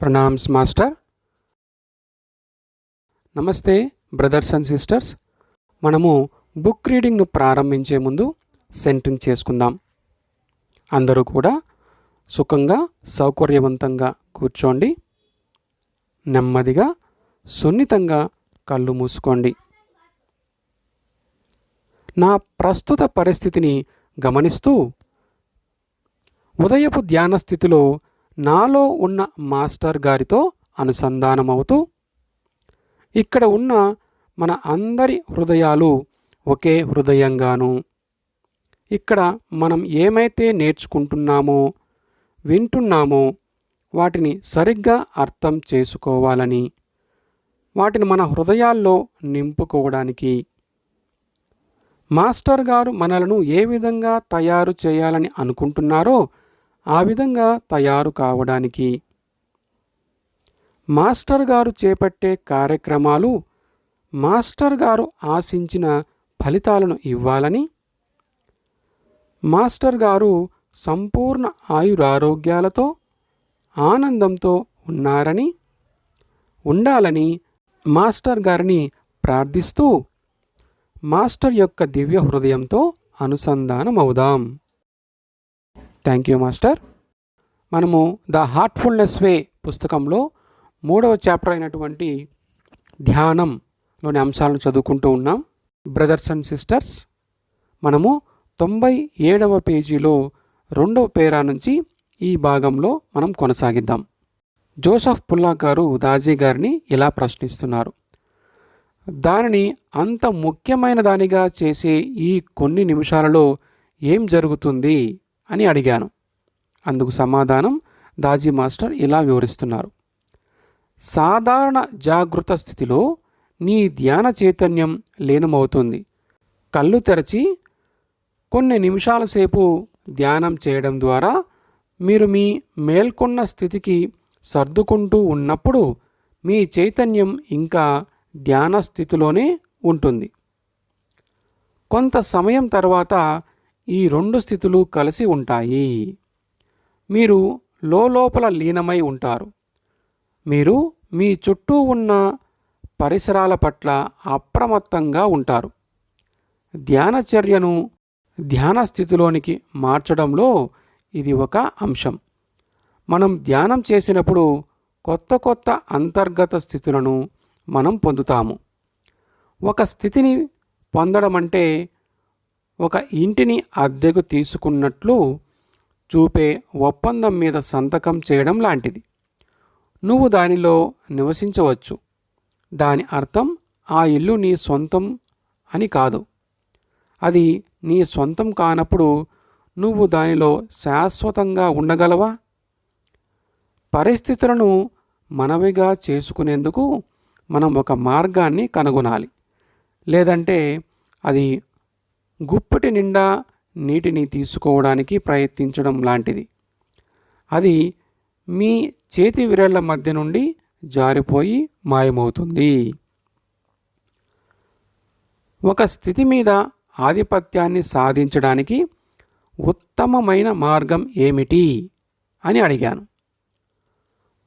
Pranams master. నమస్తే brothers and sisters. మనము book రీడింగ్ను ప్రారంభించే ముందు సెంటరింగ్ చేసుకుందాం. అందరూ కూడా సుఖంగా సౌకర్యవంతంగా కూర్చోండి. నెమ్మదిగా సున్నితంగా కళ్ళు మూసుకోండి. నా ప్రస్తుత పరిస్థితిని గమనిస్తూ ఉదయపు ధ్యాన స్థితిలో నాలో ఉన్న మాస్టర్ గారితో అనుసంధానమవుతూ ఇక్కడ ఉన్న మన అందరి హృదయాలు ఒకే హృదయంగాను. ఇక్కడ మనం ఏమైతే నేర్చుకుంటున్నామో వింటున్నామో వాటిని సరిగ్గా అర్థం చేసుకోవాలని వాటిని మన హృదయాల్లో నింపుకోవడానికి. మాస్టర్ గారు మనలను ఏ విధంగా తయారు చేయాలని అనుకుంటున్నారో ఆ విధంగా తయారు కావడానికి. మాస్టర్ గారు చేపట్టే కార్యక్రమాలు మాస్టర్ గారు ఆశించిన ఫలితాలను ఇవ్వాలని మాస్టర్ గారు సంపూర్ణ ఆయురారోగ్యాలతో ఆనందంతో ఉన్నారని ఉండాలని మాస్టర్ గారిని ప్రార్థిస్తూ మాస్టర్ యొక్క దివ్య హృదయంతో అనుసంధానమవుదాం. థ్యాంక్ యూ మాస్టర్ మనము ద హార్ట్ఫుల్నెస్ వే పుస్తకంలో మూడవ చాప్టర్ అయినటువంటి ధ్యానంలోని అంశాలను చదువుకుంటూ ఉన్నాం. బ్రదర్స్ అండ్ సిస్టర్స్ మనము తొంభై ఏడవ పేజీలో రెండవ పేరా నుంచి ఈ భాగంలో మనం కొనసాగిద్దాం. జోసఫ్ పుల్లా గారు దాజీ గారిని ఇలా ప్రశ్నిస్తున్నారు. దానిని అంత ముఖ్యమైన దానిగా చేసే ఈ కొన్ని నిమిషాలలో ఏం జరుగుతుంది? అని అడిగాను. అందుకు సమాధానం దాజీ మాస్టర్ ఇలా వివరిస్తున్నారు. సాధారణ జాగృత స్థితిలో నీ ధ్యాన చైతన్యం లీనమవుతుంది. కళ్ళు తెరచి కొన్ని నిమిషాల సేపు ధ్యానం చేయడం ద్వారా మీరు మీ మేల్కొన్న స్థితికి సర్దుకుంటూ ఉన్నప్పుడు మీ చైతన్యం ఇంకా ధ్యాన స్థితిలోనే ఉంటుంది. కొంత సమయం తర్వాత ఈ రెండు స్థితులు కలిసి ఉంటాయి. మీరు లోపల లీనమై ఉంటారు. మీరు మీ చుట్టూ ఉన్న పరిసరాల పట్ల అప్రమత్తంగా ఉంటారు. ధ్యానచర్యను ధ్యాన స్థితిలోనికి మార్చడంలో ఇది ఒక అంశం. మనం ధ్యానం చేసినప్పుడు కొత్త కొత్త అంతర్గత స్థితులను మనం పొందుతాము. ఒక స్థితిని పొందడం అంటే ఒక ఇంటిని అద్దెకు తీసుకున్నట్లు చూపే ఒప్పందం మీద సంతకం చేయడం లాంటిది. నువ్వు దానిలో నివసించవచ్చు. దాని అర్థం ఆ ఇల్లు నీ సొంతం అని కాదు. అది నీ సొంతం కానప్పుడు నువ్వు దానిలో శాశ్వతంగా ఉండగలవా? పరిస్థితులను మనవిగా చేసుకునేందుకు మనం ఒక మార్గాన్ని కనుగొనాలి. లేదంటే అది గుప్పటి నిండా నీటిని తీసుకోవడానికి ప్రయత్నించడం లాంటిది. అది మీ చేతి విరళ్ళ మధ్య నుండి జారిపోయి మాయమవుతుంది. ఒక స్థితి మీద ఆధిపత్యాన్ని సాధించడానికి ఉత్తమమైన మార్గం ఏమిటి అని అడిగాను.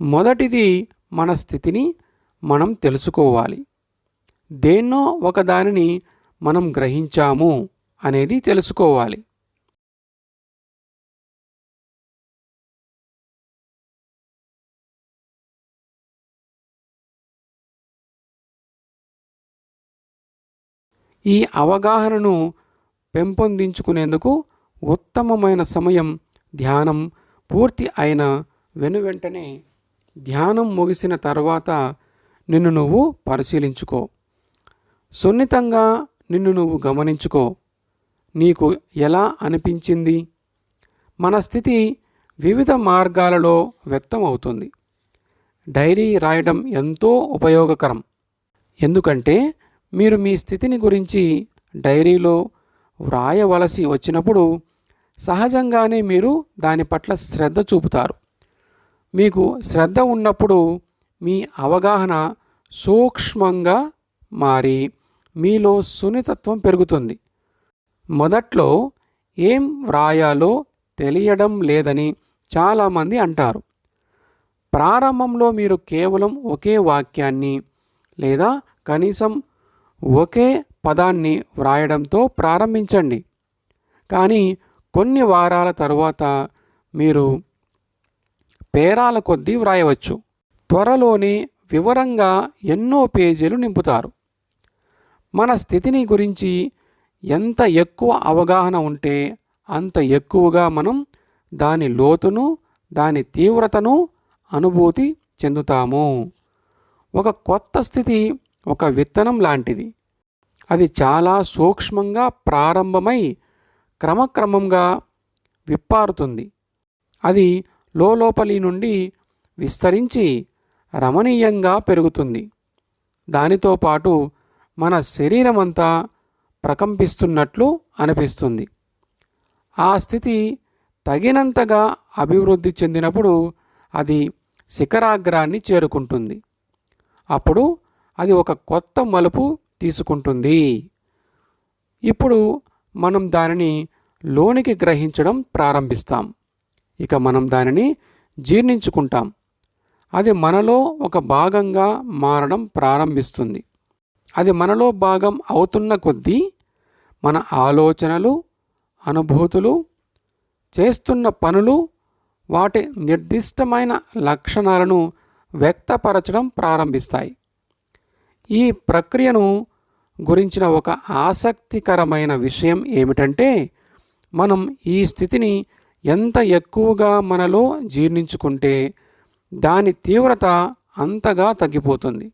మొదటిది మన స్థితిని మనం తెలుసుకోవాలి. దేన్నో ఒకదానిని మనం గ్రహించాము. అనేది తెలుసుకోవాలి. ఈ అవగాహనను పెంపొందించుకునేందుకు ఉత్తమమైన సమయం ధ్యానం పూర్తి అయిన వెను వెంటనే ధ్యానం ముగిసిన తర్వాత నిన్ను నువ్వు పరిశీలించుకో. సున్నితంగా నిన్ను నువ్వు గమనించుకో. నీకు ఎలా అనిపించింది? మన స్థితి వివిధ మార్గాలలో వ్యక్తమవుతుంది. డైరీ రాయడం ఎంతో ఉపయోగకరం. ఎందుకంటే మీరు మీ స్థితిని గురించి డైరీలో వ్రాయవలసి వచ్చినప్పుడు సహజంగానే మీరు దాని పట్ల శ్రద్ధ చూపుతారు. మీకు శ్రద్ధ ఉన్నప్పుడు మీ అవగాహన సూక్ష్మంగా మారి మీలో సున్నితత్వం పెరుగుతుంది. మొదట్లో ఏం వ్రాయాలో తెలియడం లేదని చాలామంది అంటారు. ప్రారంభంలో మీరు కేవలం ఒకే వాక్యాన్ని లేదా కనీసం ఒకే పదాన్ని వ్రాయడంతో ప్రారంభించండి. కానీ కొన్ని వారాల తర్వాత మీరు పేరాల కొద్దీ వ్రాయవచ్చు. త్వరలోనే వివరంగా ఎన్నో పేజీలు నింపుతారు. మన స్థితిని గురించి ఎంత ఎక్కువ అవగాహన ఉంటే అంత ఎక్కువగా మనం దాని లోతును దాని తీవ్రతను అనుభూతి చెందుతాము. ఒక కొత్త స్థితి ఒక విత్తనం లాంటిది. అది చాలా సూక్ష్మంగా ప్రారంభమై క్రమక్రమంగా విప్పారుతుంది. అది లోపలి నుండి విస్తరించి రమణీయంగా పెరుగుతుంది. దానితో పాటు మన శరీరమంతా ప్రకంపిస్తున్నట్లు అనిపిస్తుంది. ఆ స్థితి తగినంతగా అభివృద్ధి చెందినప్పుడు అది శిఖరాగ్రాన్ని చేరుకుంటుంది. అప్పుడు అది ఒక కొత్త మలుపు తీసుకుంటుంది. ఇప్పుడు మనం దానిని లోనికి గ్రహించడం ప్రారంభిస్తాం. ఇక మనం దానిని జీర్ణించుకుంటాం. అది మనలో ఒక భాగంగా మారడం ప్రారంభిస్తుంది. అది మనలో భాగం అవుతున్న కొద్దీ మన ఆలోచనలు అనుభూతులు చేస్తున్న పనులు వాటి నిర్దిష్టమైన లక్షణాలను వ్యక్తపరచడం ప్రారంభిస్తాయి. ఈ ప్రక్రియను గురించిన ఒక ఆసక్తికరమైన విషయం ఏమిటంటే మనం ఈ స్థితిని ఎంత ఎక్కువగా మనలో జీర్ణించుకుంటే దాని తీవ్రత అంతగా తగ్గిపోతుంది.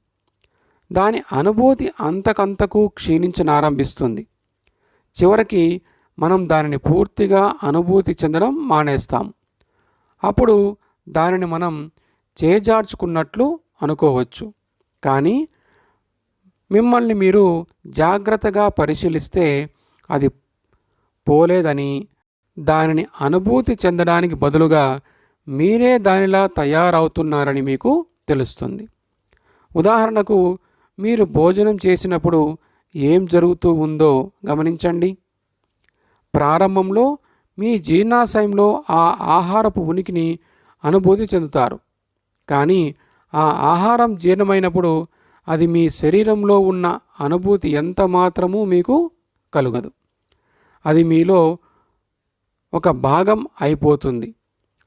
దాని అనుభూతి అంతకంతకు క్షీణించనారంభిస్తుంది. చివరికి మనం దానిని పూర్తిగా అనుభూతి చెందడం మానేస్తాం. అప్పుడు దానిని మనం చేజార్చుకున్నట్లు అనుకోవచ్చు. కానీ మిమ్మల్ని మీరు జాగ్రత్తగా పరిశీలిస్తే అది పోలేదని దానిని అనుభూతి చెందడానికి బదులుగా మీరే దానిలా తయారవుతున్నారని మీకు తెలుస్తుంది. ఉదాహరణకు మీరు భోజనం చేసినప్పుడు ఏం జరుగుతూ ఉందో గమనించండి. ప్రారంభంలో మీ జీర్ణాశయంలో ఆ ఆహారపు ఉనికిని అనుభూతి చెందుతారు. కానీ ఆ ఆహారం జీర్ణమైనప్పుడు అది మీ శరీరంలో ఉన్న అనుభూతి ఎంత మాత్రమూ మీకు కలుగదు. అది మీలో ఒక భాగం అయిపోతుంది.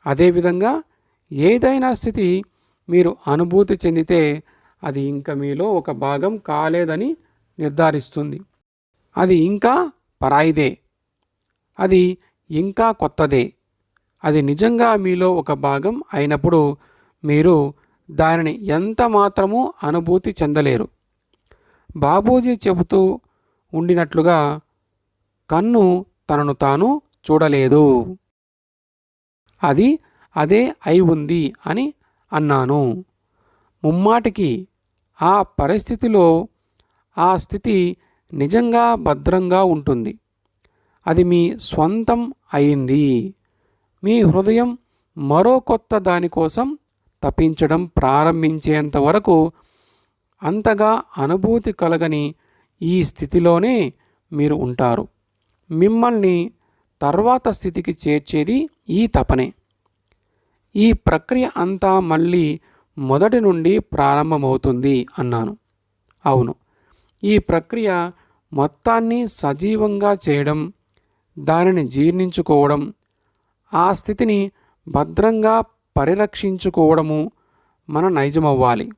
అదేవిధంగా ఏదైనా స్థితి మీరు అనుభూతి చెందితే అది ఇంకా మీలో ఒక భాగం కాలేదని నిర్ధారిస్తుంది. అది ఇంకా పరాయిదే. అది ఇంకా కొత్తదే. అది నిజంగా మీలో ఒక భాగం అయినప్పుడు మీరు దానిని ఎంత మాత్రమూ అనుభూతి చెందలేరు. బాబూజీ చెబుతూ ఉండినట్లుగా కన్ను తనను తాను చూడలేదు. అది అదే అయి ఉంది అని అన్నాను. ముమ్మాటికి ఆ పరిస్థితిలో ఆ స్థితి నిజంగా భద్రంగా ఉంటుంది. అది మీ స్వంతం అయింది. మీ హృదయం మరో కొత్త దానికోసం తప్పించడం ప్రారంభించేంత వరకు అంతగా అనుభూతి కలగని ఈ స్థితిలోనే మీరు ఉంటారు. మిమ్మల్ని తర్వాత స్థితికి చేర్చేది ఈ తపనే. ఈ ప్రక్రియ అంతా మళ్ళీ మొదటి నుండి ప్రారంభమవుతుంది అన్నాను. అవును. ఈ ప్రక్రియ మొత్తాన్ని సజీవంగా చేయడం దానిని జీర్ణించుకోవడం ఆ స్థితిని భద్రంగా పరిరక్షించుకోవడము మన నైజమవ్వాలి.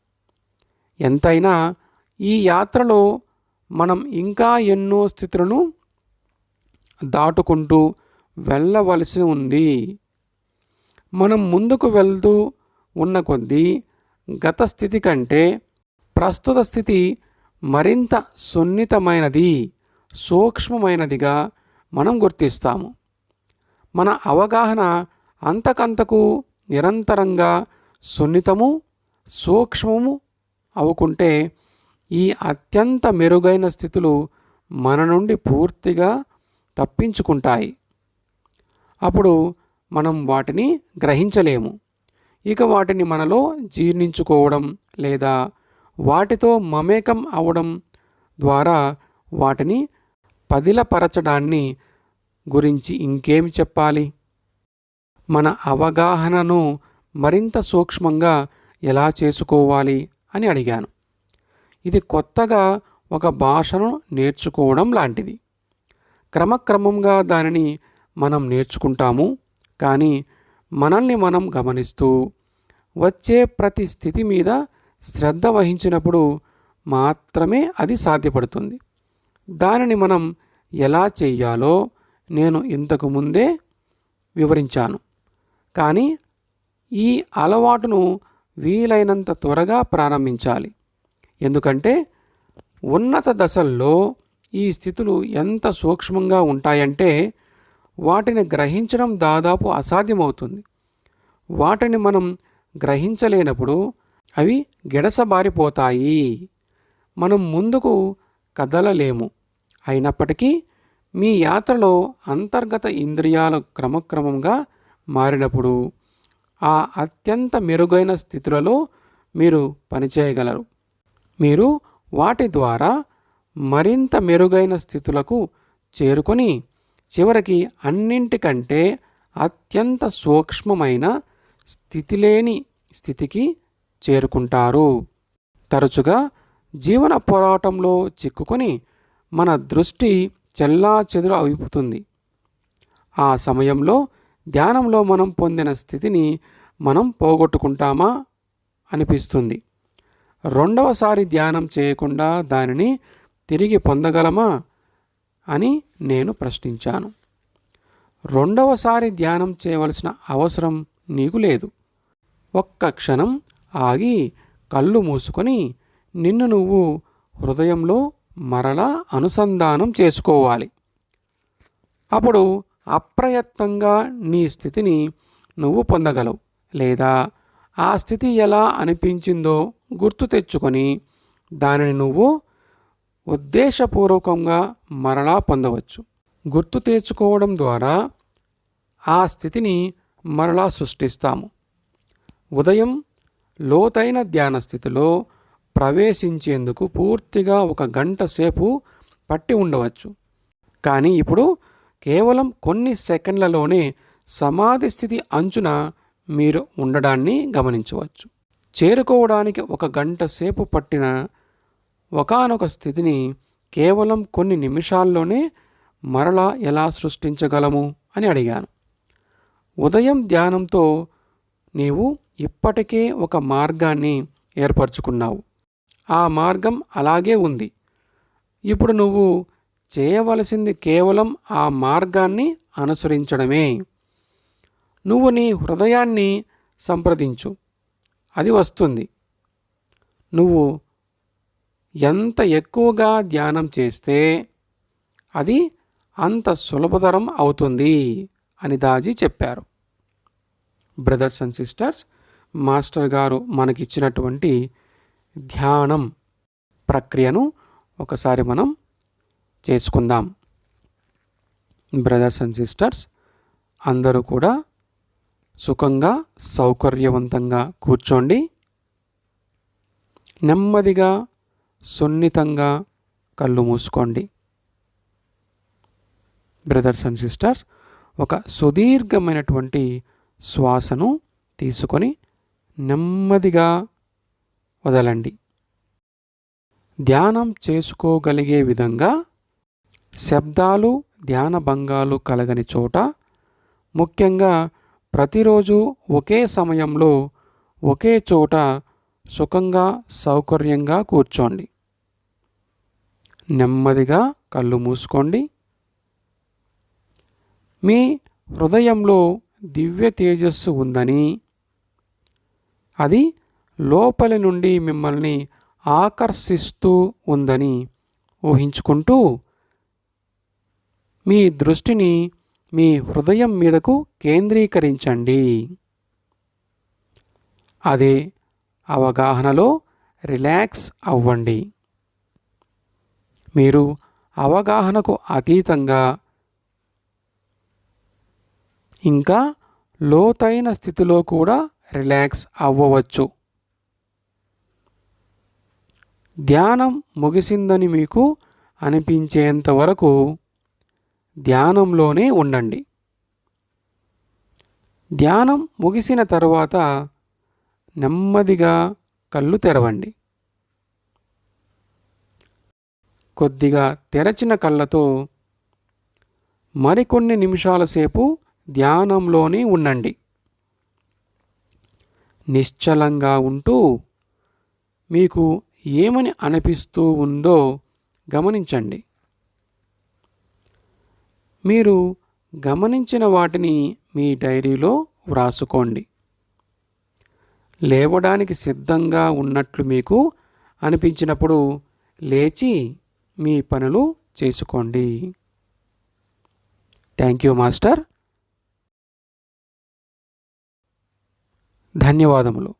ఎంతైనా ఈ యాత్రలో మనం ఇంకా ఎన్నో స్థితులను దాటుకుంటూ వెళ్ళవలసి ఉంది. మనం ముందుకు వెళ్తూ ఉన్న కొద్దీ గత స్థితి కంటే ప్రస్తుత స్థితి మరింత సున్నితమైనది సూక్ష్మమైనదిగా మనం గుర్తిస్తాము. మన అవగాహన అంతకంతకు నిరంతరంగా సున్నితము సూక్ష్మము అవుకుంటే ఈ అత్యంత మెరుగైన స్థితులు మన నుండి పూర్తిగా తప్పించుకుంటాయి. అప్పుడు మనం వాటిని గ్రహించలేము. ఇక వాటిని మనలో జీర్ణించుకోవడం లేదా వాటితో మమేకం అవడం ద్వారా వాటిని పదిలపరచడాన్ని గురించి ఇంకేమి చెప్పాలి? మన అవగాహనను మరింత సూక్ష్మంగా ఎలా చేసుకోవాలి అని అడిగాను. ఇది కొత్తగా ఒక భాషను నేర్చుకోవడం లాంటిది. క్రమక్రమంగా దానిని మనం నేర్చుకుంటాము కానీ మనల్ని మనం గమనిస్తూ వచ్చే ప్రతి స్థితి మీద శ్రద్ధ వహించినప్పుడు మాత్రమే అది సాధ్యపడుతుంది. దానిని మనం ఎలా చెయ్యాలో నేను ఇంతకు ముందే వివరించాను. కానీ ఈ అలవాటును వీలైనంత త్వరగా ప్రారంభించాలి. ఎందుకంటే ఉన్నత దశల్లో ఈ స్థితులు ఎంత సూక్ష్మంగా ఉంటాయంటే వాటిని గ్రహించడం దాదాపు అసాధ్యమవుతుంది. వాటిని మనం గ్రహించలేనప్పుడు అవి గిడసబారిపోతాయి. మనం ముందుకు కదలలేము. అయినప్పటికీ మీ యాత్రలో అంతర్గత ఇంద్రియాలు క్రమక్రమంగా మారినప్పుడు ఆ అత్యంత మెరుగైన స్థితులలో మీరు పనిచేయగలరు. మీరు వాటి ద్వారా మరింత మెరుగైన స్థితులకు చేరుకొని చివరికి అన్నింటికంటే అత్యంత సూక్ష్మమైన స్థితిలేని స్థితికి చేరుకుంటారు. తరచుగా జీవన పోరాటంలో చిక్కుకొని మన దృష్టి చెల్లా చెదురు అయిపోతుంది. ఆ సమయంలో ధ్యానంలో మనం పొందిన స్థితిని మనం పోగొట్టుకుంటామా అనిపిస్తుంది. రెండవసారి ధ్యానం చేయకుండా దానిని తిరిగి పొందగలమా అని నేను ప్రశ్నించాను. రెండవసారి ధ్యానం చేయవలసిన అవసరం నీకు లేదు. ఒక్క క్షణం ఆగి కళ్ళు మూసుకొని నిన్ను నువ్వు హృదయంలో మరలా అనుసంధానం చేసుకోవాలి. అప్పుడు అప్రయత్నంగా నీ స్థితిని నువ్వు పొందగలవు. లేదా ఆ స్థితి ఎలా అనిపించిందో గుర్తు తెచ్చుకొని దానిని నువ్వు ఉద్దేశపూర్వకంగా మరలా పొందవచ్చు. గుర్తు తెచ్చుకోవడం ద్వారా ఆ స్థితిని మరలా సృష్టిస్తాము. ఉదయం లోతైన ధ్యాన స్థితిలో ప్రవేశించేందుకు పూర్తిగా ఒక గంట సేపు పట్టి ఉండవచ్చు. కానీ ఇప్పుడు కేవలం కొన్ని సెకండ్లలోనే సమాధి స్థితి అంచున మీరు ఉండడాన్ని గమనించవచ్చు. చేరుకోవడానికి ఒక గంట సేపు పట్టిన ఒకానొక స్థితిని కేవలం కొన్ని నిమిషాల్లోనే మరలా ఎలా సృష్టించగలము అని అడిగాను. ఉదయం ధ్యానంతో నీవు ఇప్పటికే ఒక మార్గాన్ని ఏర్పరచుకున్నావు. ఆ మార్గం అలాగే ఉంది. ఇప్పుడు నువ్వు చేయవలసింది కేవలం ఆ మార్గాన్ని అనుసరించడమే. నువ్వు నీ హృదయాన్ని సంప్రదించు. అది వస్తుంది. నువ్వు ఎంత ఎక్కువగా ధ్యానం చేస్తే అది అంత సులభతరం అవుతుంది అని దాజీ చెప్పారు. బ్రదర్స్ అండ్ సిస్టర్స్ మాస్టర్ గారు మనకిచ్చినటువంటి ధ్యానం ప్రక్రియను ఒకసారి మనం చేసుకుందాం. బ్రదర్స్ అండ్ సిస్టర్స్ అందరూ కూడా సుఖంగా సౌకర్యవంతంగా కూర్చోండి. నెమ్మదిగా సున్నితంగా కళ్ళు మూసుకోండి. బ్రదర్స్ అండ్ సిస్టర్స్ ఒక సుదీర్ఘమైనటువంటి శ్వాసను తీసుకొని నెమ్మదిగా వదలండి. ధ్యానం చేసుకోగలిగే విధంగా శబ్దాలు ధ్యాన భంగాలు కలగని చోట ముఖ్యంగా ప్రతిరోజు ఒకే సమయంలో ఒకే చోట సుఖంగా సౌకర్యంగా కూర్చోండి. నెమ్మదిగా కళ్ళు మూసుకోండి. మీ హృదయంలో దివ్య తేజస్సు ఉందని అది లోపలి నుండి మిమ్మల్ని ఆకర్షిస్తూ ఉందని ఊహించుకుంటూ మీ దృష్టిని మీ హృదయం మీదకు కేంద్రీకరించండి. అదే అవగాహనలో రిలాక్స్ అవ్వండి. మీరు అవగాహనకు అతీతంగా ఇంకా లోతైన స్థితిలో కూడా రిలాక్స్ అవ్వవచ్చు. ధ్యానం ముగిసిందని మీకు అనిపించేంత వరకు ధ్యానంలోనే ఉండండి. ధ్యానం ముగిసిన తర్వాత నెమ్మదిగా కళ్ళు తెరవండి. కొద్దిగా తెరచిన కళ్ళతో మరికొన్ని నిమిషాల సేపు ధ్యానంలోనే ఉండండి. నిశ్చలంగా ఉంటూ మీకు ఏమని అనిపిస్తూ ఉందో గమనించండి. మీరు గమనించిన వాటిని మీ డైరీలో వ్రాసుకోండి. లేవడానికి సిద్ధంగా ఉన్నట్లు మీకు అనిపించినప్పుడు లేచి మీ పనులు చేసుకోండి. థ్యాంక్ యూ మాస్టర్ ధన్యవాదములు.